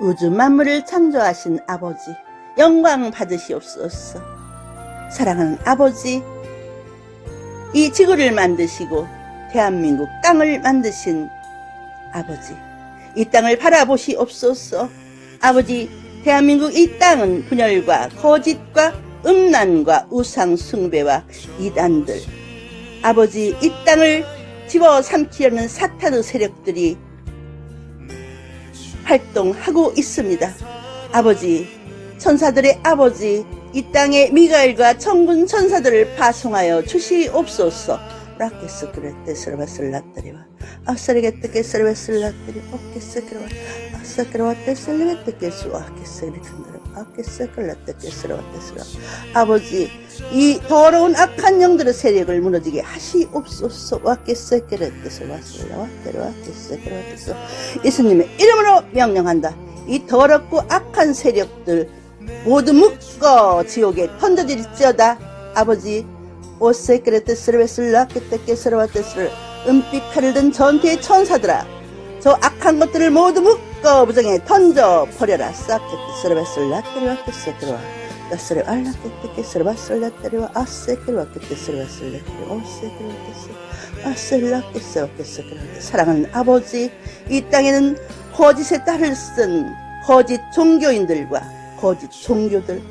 우주 만물을 창조하신 아버지, 영광 받으시옵소서. 사랑하는 아버지, 이 지구를 만드시고 대한민국 땅을 만드신 아버지, 이 땅을 바라보시옵소서. 아버지, 대한민국 이 땅은 분열과 거짓과 음란과 우상 숭배와 이단들, 아버지, 이 땅을 집어삼키려는 사탄의 세력들이 활동하고 있습니다. 아버지, 천사들의 아버지, 이 땅에 미가엘과 천군 천사들을 파송하여 주시옵소서. 라케스 그레테 스르바슬라트리와 아사리게테게 스르바슬라트리 오케스크로와 아사크로와테 슬레베테게 수아케스리칸드라 아꼈어 끌렀다 깼으러 왔댔으러. 아버지 이 더러운 악한 영들의 세력을 무너지게 하시옵소서. 왔겠어 끌렀댔어 왔으러 왔대로 왔겠어 끌렀댔어 예수님의 이름으로 명령한다. 이 더럽고 악한 세력들 모두 묶어 지옥에 던져질지어다. 아버지 옷에 끌렀댔으러 왔으라 아꼈다 깼으러 왔댔으러 은빛 칼을 든 전태의 천사들아 저 악한 것들을 모두 묶어 부정에 던져 버려라. 싹깨떼 스르베슬라 테르와케스 들어와. 나스레 알라 깨떼깨 스르바슬라 테르와. 아세크르와 깨떼 스르바슬라 테르와. 오세크레테스 아셀라 깨스 깨스 그런데 사랑하는 아버지 이 땅에는 거짓의 딸을 쓴 거짓 종교인들과 거짓 종교들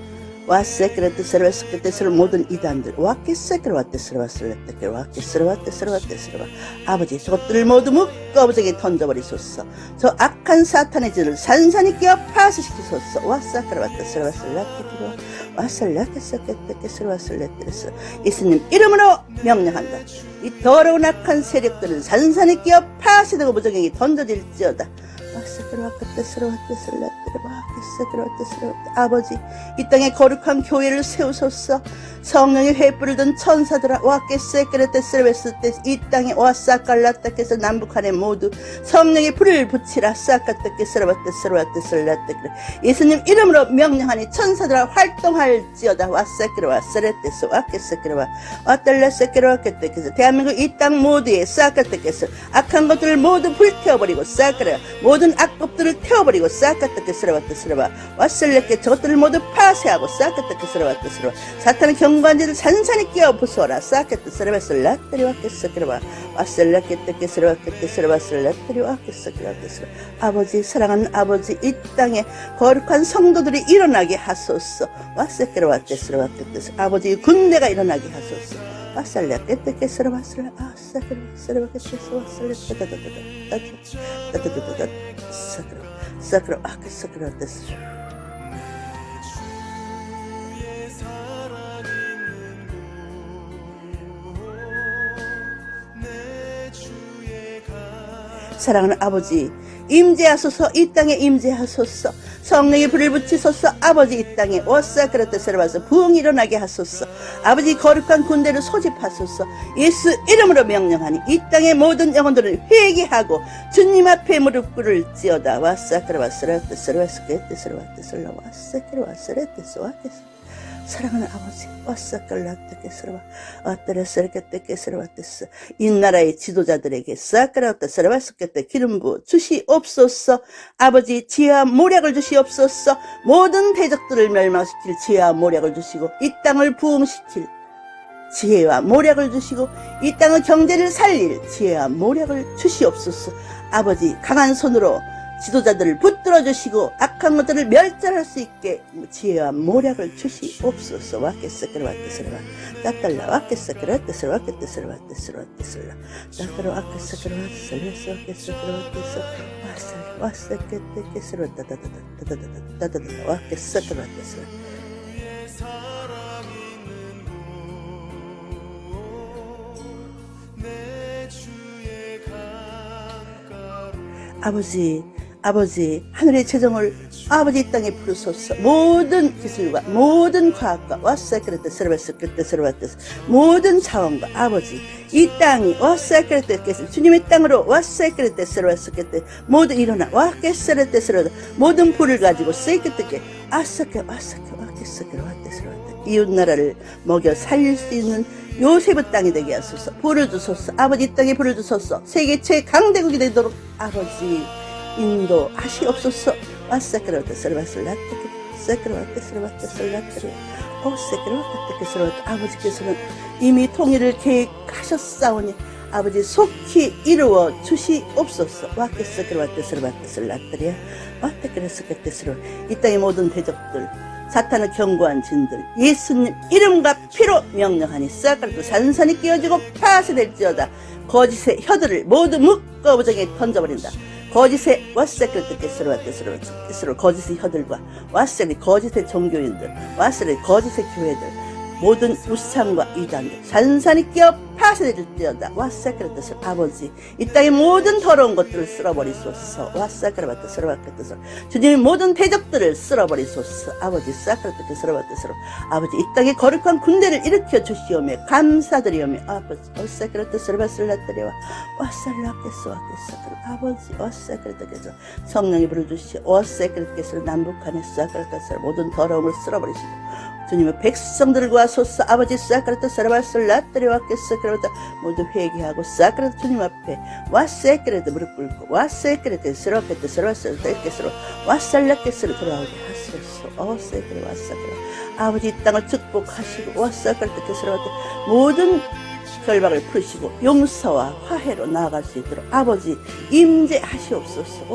와세크레트 세르베스크테스를 모든 이단들 와케세크레 와테스르 와슬레테케 와케스르 와테스르 와테스르 아버지 저것들을 모두 묶어 부정에 던져버리소서 저 악한 사탄의 질을 산산히 깨어 파쇄시키소서 와사크레 와테스르 와슬레테케 와슬레테스케테케스르 와슬레테스 예수님 이름으로 명령한다 이 더러운 악한 세력들은 산산히 깨어 파쇄되고 부정에 던져질지어다 아버지 이 땅에 거룩한 교회를 세우소서. 성령의 횃불을 든 천사들아 와케세크레테스레베스테 이 땅에 와사칼라타께서 남북한에 모두 성령의 불을 붙이라. 사카테케스라바테스라바테스라테스라테 예수님 이름으로 명령하니 천사들아 활동할지어다. 와세크레와세레테스 와케세크레와. 와텔레세크레와케테케스. 대한민국 이 땅 모두에 사카테케스 악한 것들을 모두 불태워버리고 사카레 모든 악법들을 태워버리고 사카테케스라바테스라바 와슬레케 저것들을 모두 파쇄하고 사카테케스라바테스라바 사탄의 경관지를 산산히 깨어 부숴라. 사카테스라바슬라테리와케스라바 와슬레케테케스라바케테스라바슬라테리와케스라바테스라 아버지 사랑하는 아버지 이 땅에 거룩한 성도들이 일어나게 하소서. 와세케라와테스라바케테스 아버지 군대가 일어나게 하소서 pasarle, ¿qué te que se lo va a hacer? Ah, sacro, sacro, que se lo va a hacer. Sacro, sacro, ah, que sacro, te 사랑하는 아버지, 임재하소서, 이 땅에 임재하소서, 성령의 불을 붙이소서 아버지 이 땅에 워싸 그랬듯을 봐서 부흥이 일어나게 하소서 아버지 거룩한 군대를 소집하소서 예수 이름으로 명령하니 이 땅의 모든 영혼들을 회개하고 주님 앞에 무릎 꿇을지어다 와싸 그래 와스라 뜻으로 와스 그랬듯을 와뜻을 와싸 와스라 뜻을 와뜻을 사랑하는 아버지, 와사칼라테케스라와 아따레스르케테케스라와테스 이 나라의 지도자들에게 사카라테스라와스케테 기름부 주시옵소서. 아버지 지혜와 모략을 주시옵소서. 모든 대적들을 멸망시킬 지혜와 모략을 주시고 이 땅을 부흥시킬 지혜와 모략을 주시고 이 땅의 경제를 살릴 지혜와 모략을 주시옵소서. 아버지 강한 손으로 지도자들을 붙들어 주시고 악한 것들을 멸절할 수 있게 지혜와 모략을 주시옵소서 와께스라 따달라 와께스그라 와께스라 와께스라 와께스라 와께스라 따달라 와께스그라 와께스라 와께스라 와께스라 와께스라 와께스라 따다다다다다다다다다다 와께스그라 와께스라 아버지, 아버지, 하늘의 재정을 아버지 이 땅에 부르소서. 모든 기술과 모든 과학과 와사크레트 세르바스크레트 세르바테스 모든 자원과 아버지 이 땅이 와사크레트께서 주님의 땅으로 와사크레트 세르바스크레트 모두 일어나 와케스레트 세르바 모든 불을 가지고 세이크트게 아사케 와사케 와케스케 와테스라테 이웃 나라를 먹여 살릴 수 있는 요셉의 땅이 되게 하소서. 불을 주소서. 아버지 이 땅에 불을 주소서. 세계 최강대국이 되도록 아버지 인도하시옵소서. 와사크라우타 설바슬라트키 사크라우타 설바타 설라트리 오 사크라우타 설바타 아버지께서는 이미 통일을 계획하셨사오니 아버지 속히 이루어 주시옵소서. 와께서 그라와테 설바타 설라트리 와테 그래서 그때스러 이 땅의 모든 대적들 사탄을 경고한 진들 예수님 이름과 피로 명령하니 싹가락도 산산이 끼어지고 파쇄될지어다. 거짓의 혀들을 모두 묶어 부정에 던져버린다 거짓의 와세크를 뜻께서로 왔뜻으로 뜻으로 거짓의 혀들과 와세리 거짓의 종교인들 와세리 거짓의 교회들 모든 우상과 이단들 산산이 끼어 파쇄될지어다. 와사크의 뜻을 아버지. 이 땅의 모든 더러운 것들을 쓸어버리소서. 와사크의 뜻을 받겠소서 주님의 모든 대적들을 쓸어버리소서. 아버지 사크의 뜻을 받겠소서 아버지 이 땅에 거룩한 군대를 일으켜 주시오며 감사드리오며 아버지 와사크의 뜻을 받슬라뜨리와 와살라께서 와께서 아버지 와사크의 뜻께서 성령이 부르주시오. 와사크의 뜻께서 남북한의 사크의 뜻을 모든 더러움을 쓸어버리시고 주님의 백성들과 소서 아버지 사크라타 사라바스 라트리와께서 그러다 모두 회개하고 사크라타 주님 앞에 와세크레드 무릎 꿇고 스로케트 스로스르 떼께스로 와살라께스로 돌아오게 하소서. 어세크레 와사크라 아버지 이 땅을 축복하시고 와사크라타 스로케 모든 결박을 푸시고 용서와 화해로 나아갈 수 있도록 아버지 임재하시옵소서.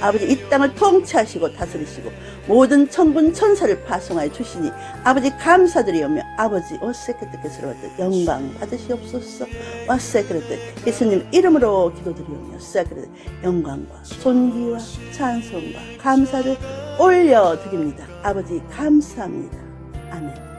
아버지 이 땅을 통치하시고 다스리시고 모든 천군 천사를 파송하여 주시니 아버지 감사드리오며 아버지 오세크트께서 영광 받으시옵소서. 와세크트 예수님 이름으로 기도드리오며 세크트 영광과 존귀와 찬송과 감사를 올려드립니다. 아버지 감사합니다. 아멘